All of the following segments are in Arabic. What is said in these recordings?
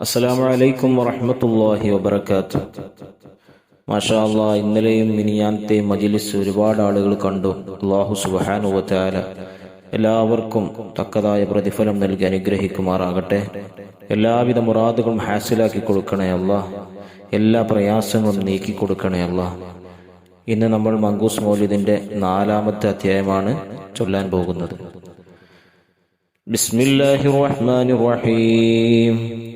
അസ്സലാമു അലൈക്കും വറഹമത്തല്ലാഹി വബർക്കാത്തു മാഷാ ഇന്നലെയും മിനിയാനത്തെ മജിലിസ് ഒരുപാട് ആളുകൾ കണ്ടു. അള്ളാഹു സുബാനുവത്താല എല്ലാവർക്കും തക്കതായ പ്രതിഫലം നൽകി അനുഗ്രഹിക്കുമാറാകട്ടെ. എല്ലാവിധ മുറാദുകളും ഹാസിലാക്കി കൊടുക്കണേ അല്ല. എല്ലാ പ്രയാസങ്ങളും നീക്കി കൊടുക്കണേ അല്ല. ഇന്ന് നമ്മൾ മങ്കൂസ് മൗലിദിന്റെ നാലാമത്തെ അധ്യായമാണ് ചൊല്ലാൻ പോകുന്നത്. ബിസ്മില്ലാഹിർ റഹ്മാനിർ റഹീം.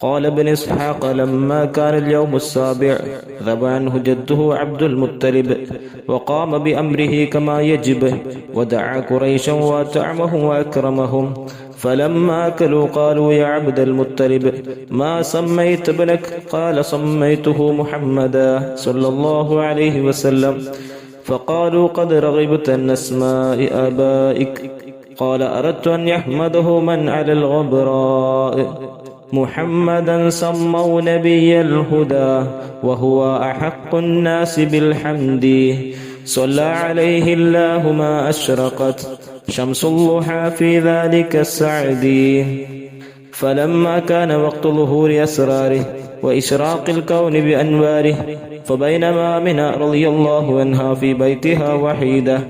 قال ابن إسحاق لما كان اليوم السابع ذهب عنه جده عبد المطلب وقام بأمره كما يجب ودعا قريشا واطعمهم وأكرمهم. فلما أكلوا قالوا يا عبد المطلب ما سميت ابنك؟ قال سميته محمدا صلى الله عليه وسلم. فقالوا قد رغبت عن أسماء آبائك. قال أردت أن يحمده من على الغبراء. محمدا سموا نبي الهدى وهو أحق الناس بالحمد. صلى عليه الله ما أشرقت شمس الضحى في ذلك السعد. فلما كان وقت ظهور أسراره وإشراق الكون بأنواره فبينما منى رضي الله عنها في بيتها وحيدة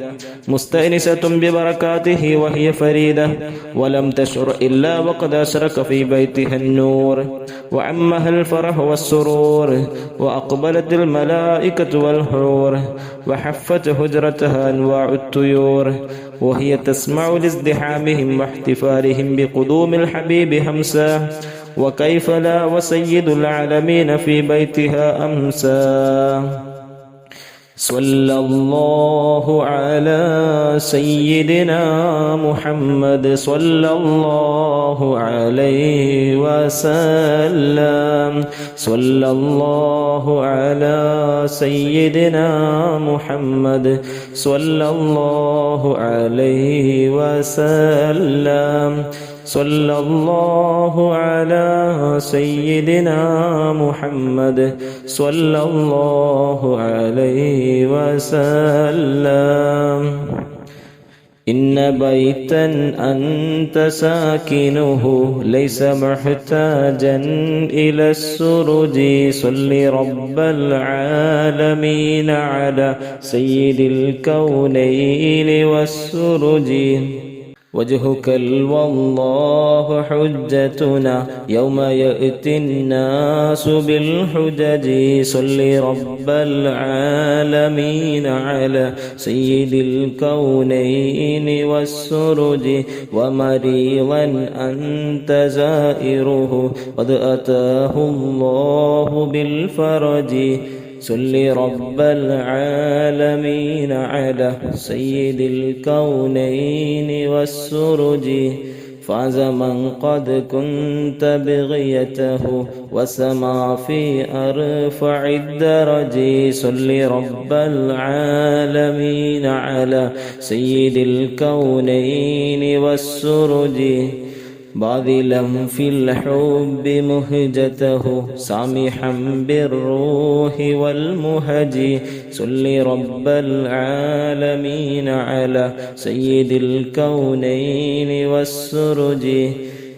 مستأنسة ببركاته وهي فريدة ولم تشعر إلا وقد أشرك في بيتها النور وعمها الفرح والسرور وأقبلت الملائكة والحور وحفت هجرتها أنواع الطيور وهي تسمع لازدحامهم واحتفالهم بقدوم الحبيب همسا وكيف لا وسيد العالمين في بيتها أمسى. صلى الله على سيدنا محمد صلى الله عليه وسلم. صلى الله على سيدنا محمد صلى الله عليه وسلم. صلى الله على سيدنا محمد. صلى الله عليه وسلم. إن بيتا أنت ساكنه ليس محتاجا إلى السرج. صل رب العالمين على سيد الكونين والسرج. وجهك والله حجتنا يوم يأتي الناس بالحجج. صل رب العالمين على سيد الكونين والسرج. ومريضا أنت زائره. قد أتاه الله بالفرج. صل رب العالمين على سيد الكونين والسرج. فاز من قد كنت بغيته وسما في أرفع الدرج. صل رب العالمين على سيد الكونين والسرج. باذلا في الحب مهجته سامحا بالروح والمهج صل رب العالمين على سيد الكونين والسرج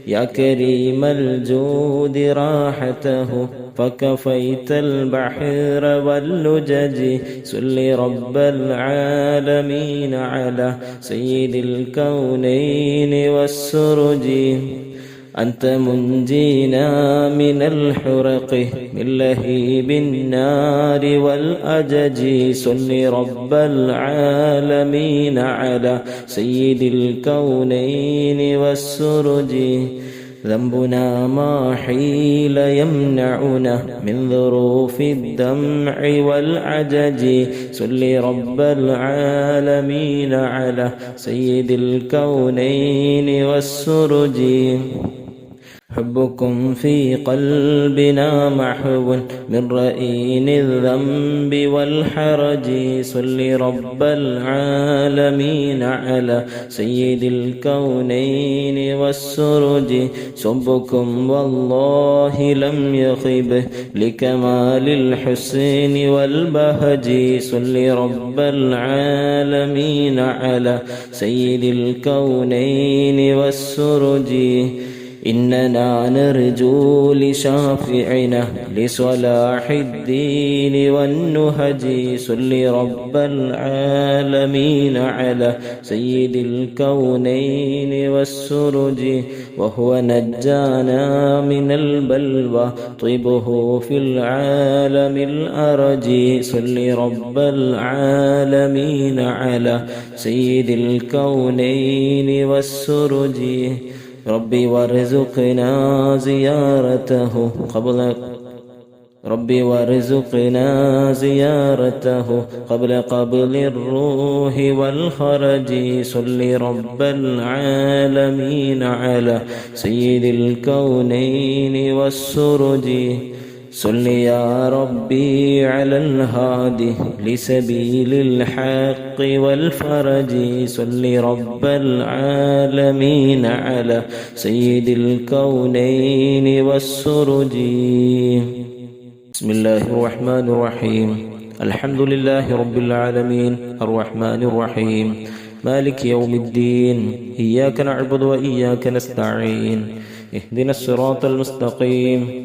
يا كريم الجود راحته فكفيت البحر واللجج صل رب العالمين على سيد الكونين والسرج. أنت منجينا من الحرق من لهيب النار والأجج. صل رب العالمين على سيد الكونين والسرج. ذنبنا ما حيل يمنعنا من ظروف الدمع والعجج. صل رب العالمين على سيد الكونين والسرج. حبكم في قلبنا محو من رئين الذنب والحرج. صل رب العالمين على سيد الكونين والسرج. سبكم والله لم يخب لكمال الحسن والبهج. صل رب العالمين على سيد الكونين والسرج. إننا نرجو لشافعنا لصلاح الدين والنهج صل رب العالمين على سيد الكونين والسرج وهو نجانا من البلوى طيبه في العالم الأرج صل رب العالمين على سيد الكونين والسرج. ربي وارزقنا زيارته. قبل ربي وارزقنا زيارته. قبل قبل الروح والخرج. صل رب العالمين على سيد الكونين والسرج. صل يا ربي على الهادي لسبيل الحق والفرج. صل رب العالمين على سيد الكونين والسرج. بسم الله الرحمن الرحيم. الحمد لله رب العالمين. الرحمن الرحيم. مالك يوم الدين. إياك نعبد وإياك نستعين. اهدنا الصراط المستقيم.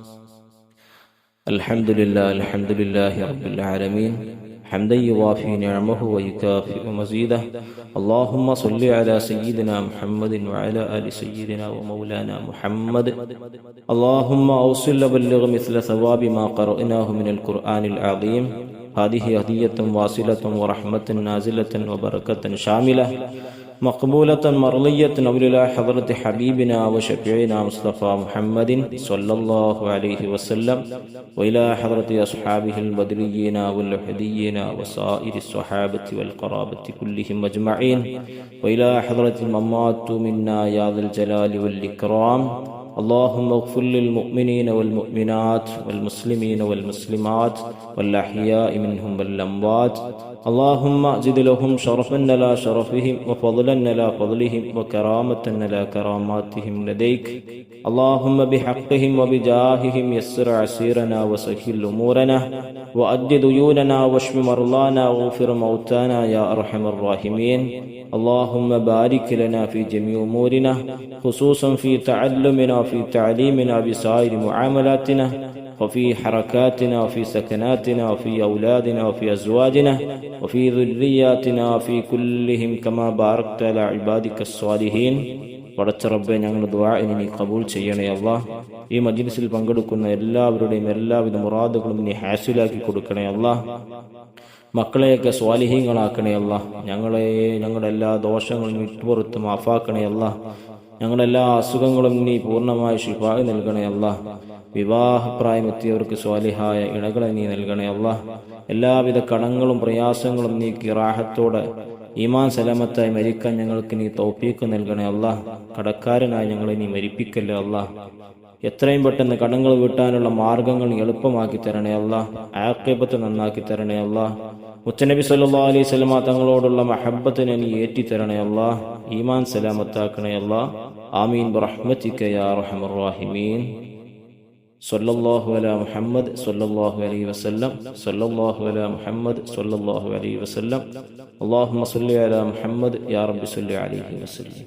الحمد لله الحمد لله رب العالمين حمدا يوافي نعمه ويكافئ مزيده اللهم صل على سيدنا محمد وعلى ال سيدنا ومولانا محمد اللهم اوصل وبلغ مثل ثواب ما قرأناه من القرآن العظيم هذه هدية واصلة ورحمة نازلة وبركة شاملة مقبولة مرضية إلى حضرة حبيبنا وشفيعنا مصطفى محمد صلى الله عليه وسلم وإلى حضرة أصحابه البدريين واللحديين وسائر الصحابة والقرابة كلهم أجمعين وإلى حضرة الممات منا يا ذا الجلال والإكرام اللهم اغفر للمؤمنين والمؤمنات والمسلمين والمسلمات والأحياء منهم والأموات اللهم زد لهم شرفا لا شرفهم وفضلا لا فضلهم وكرامة لا كراماتهم لديك. اللهم بحقهم وبجاههم يسر عسيرنا وسهل أمورنا وأد ديوننا واشف مرضانا واغفر موتانا يا أرحم الراحمين. اللهم بارك لنا في جميع أمورنا خصوصا في تعلمنا وفي تعليمنا بسائر معاملاتنا. وفي حركاتنا وفي سكناتنا وفي أولادنا وفي أزواجنا وفي ذرياتنا وفي كلهم كما باركت على عبادك الصالحين പടച്ച റബ്ബെ ഞങ്ങൾ ദ്വാഇനി നീ കബൂൾ ചെയ്യണേ അല്ലാ ഈ മജ്ലിസിൽ പങ്കെടുക്കുന്ന എല്ലാവരുടെയും എല്ലാവിധ മുറാദുകളും നീ ഹാസിലാക്കി കൊടുക്കണേ അല്ലാ മക്കളെയൊക്കെ സ്വാലിഹീങ്ങളാക്കണേ അല്ല ഞങ്ങളെ ഞങ്ങളുടെ എല്ലാ ദോഷങ്ങളും വിട്ടുപുറത്ത് മാഫാക്കണേ അല്ല ഞങ്ങളുടെ എല്ലാ അസുഖങ്ങളും നീ പൂർണമായി ശിഫായി നൽകണേ അല്ല. വിവാഹപ്രായമെത്തിയവർക്ക് സ്വാലിഹായ ഇണകളെ നീ നൽകണേ അല്ല. എല്ലാവിധ കടങ്ങളും പ്രയാസങ്ങളും നീ കിറാഹത്തോടെ ഈമാൻ സലാമത്തായി മരിക്കാൻ ഞങ്ങൾക്ക് നീ തൗഫീക്ക് നൽകണേ അല്ല. കടക്കാരനായി ഞങ്ങളെ നീ മരിപ്പിക്കല്ലേ അല്ല. എത്രയും പെട്ടെന്ന് കടങ്ങൾ വീട്ടാനുള്ള മാർഗങ്ങൾ എളുപ്പമാക്കി തരണേ അല്ല. ആക്കേപത്ത് നന്നാക്കി തരണേ അല്ല. മുത്തനബി സല്ലാ അലൈഹി സ്വലമ തങ്ങളോടുള്ള മഹബത്തിന് നീ ഏറ്റിത്തരണയല്ല ഈമാൻ സലാമത്താക്കണയല്ല ആമീൻ. റഹ്മത്തിക്കയാറഹമറാഹിമീൻ സല്ലല്ലാഹു അലാ മുഹമ്മദ് സല്ലല്ലാഹു അലൈഹി വസല്ലം. സല്ലല്ലാഹു അലാ മുഹമ്മദ് സല്ലല്ലാഹു അലൈഹി വസല്ലം. അല്ലാഹുമ്മ മസുല്ല അലാ മുഹമ്മദ് യാ റബ്ബി സല്ലി അലൈഹി വസല്ലം.